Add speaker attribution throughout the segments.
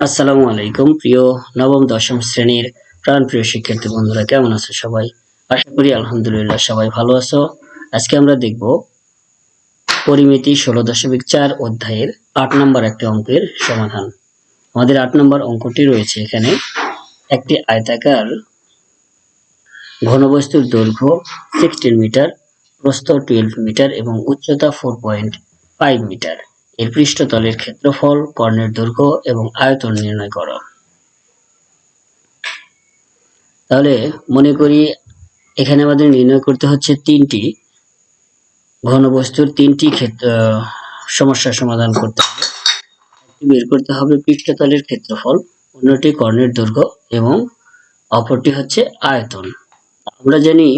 Speaker 1: আসসালামু আলাইকুম, প্রিয় নবম, দশম শ্রেণির প্রাণপ্রিয় শিক্ষার্থী বন্ধুরা, কেমন আছো সবাই? আশা করি আলহামদুলিল্লাহ সবাই ভালো আছো। আজকে আমরা দেখব পরিমিতি ষোলো দশমিক চার অধ্যায়ের আট নম্বর একটি অঙ্কের সমাধান। আমাদের আট নম্বর অঙ্কটি রয়েছে এখানে। একটি আয়তাকার ঘনবস্তুর দৈর্ঘ্য সিক্সটিন মিটার প্রস্থ টুয়েলভ মিটার এবং উচ্চতা ফোর পয়েন্ট ফাইভ মিটার এর পৃষ্ঠতলের ক্ষেত্রফল কর্ণের দৈর্ঘ্য এবং আয়তন নির্ণয় করো। তাহলে মনে করি এখানে আমাদের নির্ণয় করতে হচ্ছে তিনটি। ঘনবস্তুর তিনটি ক্ষেত্র আহ, সমস্যার সমাধান করতে হবে। একটি বের করতে হবে পৃষ্ঠতলের ক্ষেত্রফল অন্যটি কর্ণের দৈর্ঘ্য এবং অপরটি হচ্ছে আয়তন। আমরা জানি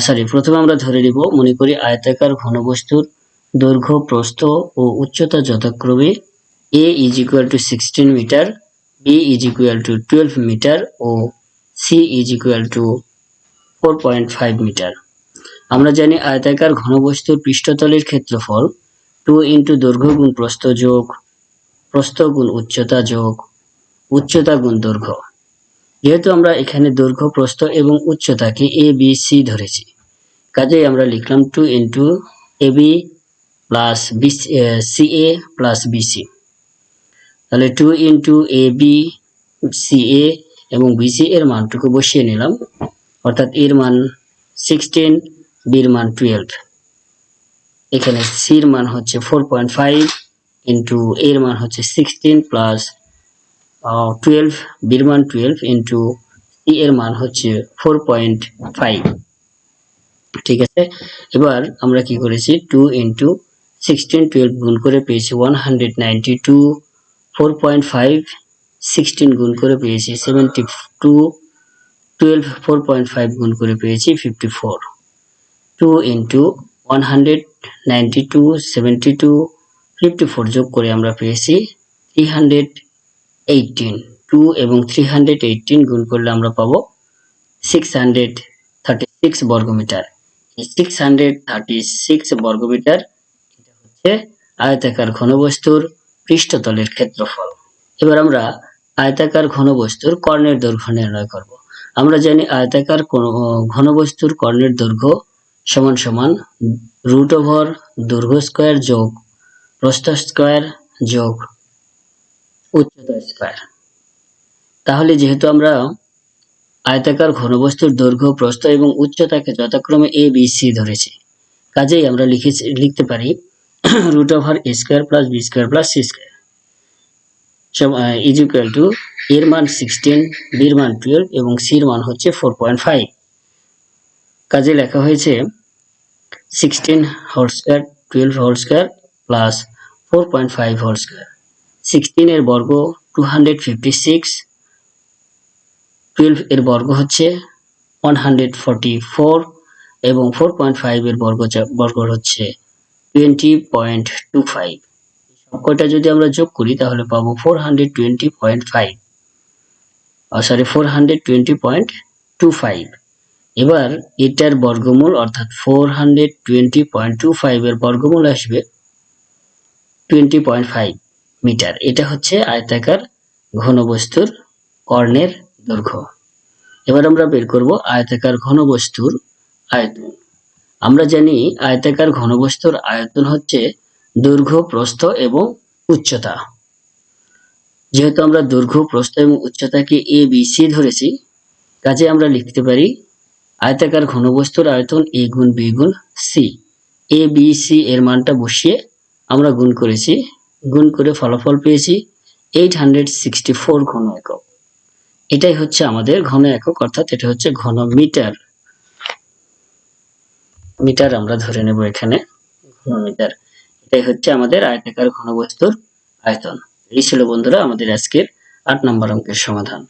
Speaker 1: সরি প্রথমে আমরা ধরে নিব মনে করি আয়তাকার ঘনবস্তুর দৈর্ঘ্য, প্রস্থ ও উচ্চতা যথাক্রমে A is equal to sixteen metre B is equal to twelve metre O C is equal to four point five metre আমরা জানি আয়তাকার ঘনবস্তুর পৃষ্ঠতলের ক্ষেত্রফল টু ইন্টু দৈর্ঘ্য গুণ প্রস্থ যোগ, প্রস্থ গুণ উচ্চতা যোগ, উচ্চতা গুণ দৈর্ঘ্য। যেহেতু আমরা এখানে দৈর্ঘ্য, প্রস্থ এবং উচ্চতাকে এ বি সি ধরেছি, কাজেই আমরা লিখলাম two into A B plus B C A plus BC তাহলে two into A B C A এবং বিসি এর মানটুকু বসিয়ে নিলাম। অর্থাৎ এর মান সিক্সটিন বির মান টুয়েলভ এখানে সির মান হচ্ছে ফোর পয়েন্ট ফাইভ ইন্টু এর মান হচ্ছে সিক্সটিন প্লাস টুয়েলভ বির মান টুয়েলভ ইন্টু সি এর মান হচ্ছে ফোর পয়েন্ট ফাইভ ঠিক আছে? এবার আমরা কি করেছি? টু ইন্টু সিক্সটিন টুয়েলভ গুণ করে পেয়েছি one hundred ninety two four point five sixteen গুণ করে পেয়েছি seventy two twelve four point five গুণ করে পেয়েছি fifty four two into one hundred two two fifty four যোগ করে আমরা পেয়েছি থ্রি হান্ড্রেড এইটিন টু এবং থ্রি হান্ড্রেড এইটিন গুণ করলে আমরা পাবো সিক্স হান্ড্রেড থার্টি সিক্স বর্গমিটার। সিক্স হান্ড্রেড থার্টি সিক্স বর্গমিটার আয়তাকার ঘনবস্তুর পৃষ্ঠতলের ক্ষেত্রফল। এবার আমরা আয়তাকার ঘনবস্তুর কর্ণের দৈর্ঘ্য নির্ণয় করব। আমরা জানি আয়তাকার ঘনবস্তুর কর্ণের দৈর্ঘ্য সমান সমান রুট ওভার দৈর্ঘ্য স্কোয়ার যোগ প্রস্থ স্কোয়ার যোগ উচ্চতা স্কোয়ার। তাহলে যেহেতু আমরা আয়তাকার ঘনবস্তুর দৈর্ঘ্য, প্রস্থ এবং উচ্চতাকে যথাক্রমে এ বি সি ধরেছি, কাজেই আমরা লিখেছি, লিখতে পারি root over A square plus B square plus C square is equal to এর মান সিক্সটিন বির মান টুয়েলভ এবং সির মান হচ্ছে ফোর পয়েন্ট ফাইভ কাজে লেখা হয়েছে sixteen whole square twelve whole square plus four point five whole square sixteen এর বর্গ two hundred fifty six twelve এর বর্গ হচ্ছে ওয়ান হান্ড্রেড ফর্টি ফোর এবং ফোর পয়েন্ট ফাইভ এর বর্গ বর্গ হচ্ছে টোয়েন্টি পয়েন্ট টু ফাইভ সবকটা যদি আমরা যোগ করি, তাহলে পাবো four hundred twenty point five sorry four hundred twenty point two five এবার এটার বর্গমূল, অর্থাৎ four hundred twenty point two five এর বর্গমূল আসবে টোয়েন্টি পয়েন্ট ফাইভ মিটার। এটা হচ্ছে আয়তাকার ঘনবস্তুর কর্ণের দৈর্ঘ্য। এবার আমরা বের করব আয়তাকার ঘনবস্তুর আয়তন। আমরা জানি আয়তাকার ঘনবস্তুর আয়তন হচ্ছে দৈর্ঘ্য, প্রস্থ এবং উচ্চতা। যেহেতু আমরা দৈর্ঘ্য, প্রস্থ এবং উচ্চতাকে এ বি সি ধরেছি, কাজে আমরা লিখতে পারি আয়তাকার ঘনবস্তুর আয়তন এ গুণ বি গুণ সি এ বি সি এর মানটা বসিয়ে আমরা গুণ করেছি, গুণ করে ফলাফল পেয়েছি এইট হান্ড্রেড সিক্সটি ফোর ঘন একক। এটাই হচ্ছে আমাদের ঘন একক, অর্থাৎ এটা হচ্ছে ঘন মিটার মিটার আমরা ধরে নেব এখানে ঘন মিটার এটাই হচ্ছে আমাদের আয়তাকার ঘনবস্তুর আয়তন। এই ছিল বন্ধুরা আমাদের আজকের আট নম্বর অঙ্কের সমাধান।